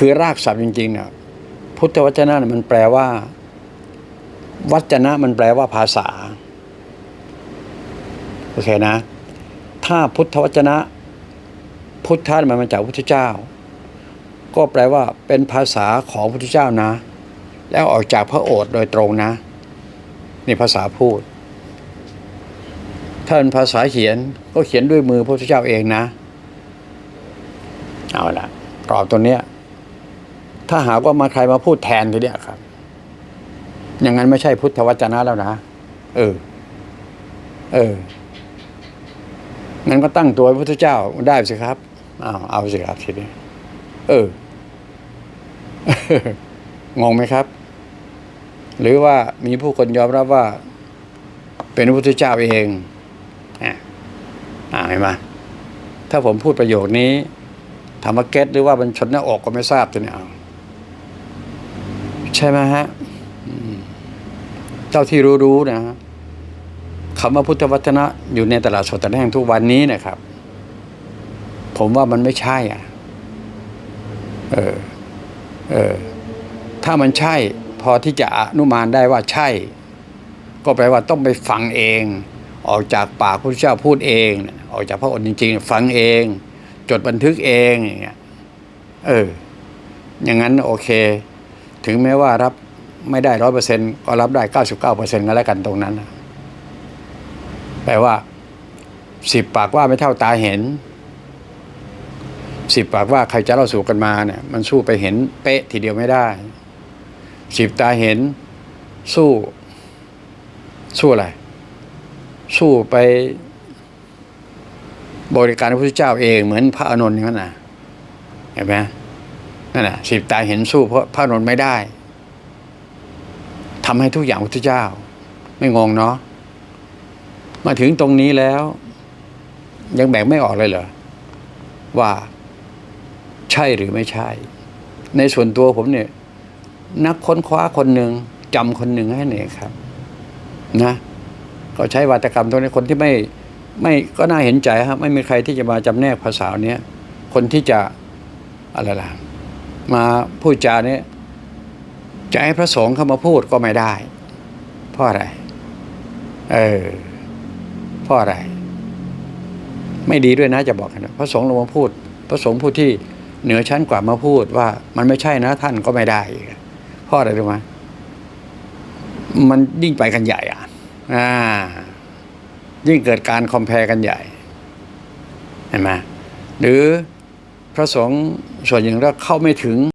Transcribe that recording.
คือรากศัพท์จริงๆเนี่ยพุทธวจนะมันแปลว่า วัจนะมันแปลว่าภาษาโอเคนะ ถ้าพุทธวจนะ พุทธะมันมาจากพุทธเจ้า ก็แปลว่าเป็นภาษาของพุทธเจ้านะ แล้วออกจากพระโอษฐ์โดยตรงนะนี่ภาษาพูด ถ้าเป็นภาษาเขียนก็เขียนด้วยมือพระพุทธเจ้าเองนะเอาละกรอบตัวเนี้ย ถ้าหากว่ามาใครมาพูดแทนทีเนี้ยครับ อย่างนั้นไม่ใช่พุทธวจนะแล้วนะ เออ เออ งั้นก็ตั้งตัวเป็นพุทธเจ้าได้สิครับ อ้าวเอาสิครับทีนี้ เออ งงไหมครับ หรือว่ามีผู้คนยอมรับว่า เป็นพระพุทธเจ้าเองอะอ่าเห็นไหมถ้าผมพูดประโยคนี้ธรรมเก็ตหรือว่ามันชนหน้าอกก็ไม่ทราบตัวเนี่ยเอา ใช่ไหมฮะเจ้าที่รู้ๆนะฮะคำว่าพุทธวัฒนะอยู่ในตลาดสดตลาดแห่งทุกวันนี้นะครับ ผมว่ามันไม่ใช่ อะ เออ เออ ถ้ามันใช่ พอที่จะอนุมานได้ว่าใช่ ก็แปลว่าต้องไปฟังเอง ออกจากปากพระพุทธเจ้าพูดเอง ออกจากพระองค์จริง ๆ ฟังเอง จดบันทึกเองอย่างเงี้ย เออ อย่างนั้นโอเค ถึงแม้ว่ารับไม่ได้ร้อยเปอร์เซ็นต์ก็รับได้เก้าสิบเก้าเปอร์เซ็นต์ก็แล้วกันตรงนั้นแปลว่าสิบปากว่าไม่เท่าตาเห็นสิบปากว่าใครจะเล่าสู่กันมาเนี่ย มันสู้ไปเห็นเป๊ะทีเดียวไม่ได้สิบตาเห็นสู้ สู้อะไร สู้ไปบริการพระพุทธเจ้าเองเหมือนพระอานนท์อย่างนั้นนะเห็นไหม นั่นแหละสิบตาเห็นสู้เพราะพระอานนท์ไม่ได้ทำให้ทุกอย่างพระเจ้า ไม่งงเนาะมาถึงตรงนี้แล้ว ยังแบ่งไม่ออกเลยเหรอว่าใช่หรือไม่ใช่ ในส่วนตัวผมเนี่ย นักค้นคว้าคนหนึ่งจำคนหนึ่งให้หน่อยครับ นะก็ใช้วาตกรรมตรงนี้คนที่ไม่ไม่ก็น่าเห็นใจครับ ไม่มีใครที่จะมาจำแนกภาษาเนี้ยคนที่จะอะไรล่ะ มาพูดจาเนี้ยจะให้พระสงฆ์เข้ามาพูดก็ไม่ได้ เพราะอะไร เออ เพราะอะไร ไม่ดีด้วยนะจะบอกนะพระสงฆ์ลงมาพูด พระสงฆ์ผู้ที่เหนือชั้นกว่ามาพูดว่า มันไม่ใช่นะท่านก็ไม่ได้เพราะอะไรรู้ไหมมันยิ่งไปกันใหญ่อะอ่า ยิ่งเกิดการคอมเพลกันใหญ่ เห็นไหมหรือ พระสงฆ์ส่วนหนึ่งก็เข้าไม่ถึง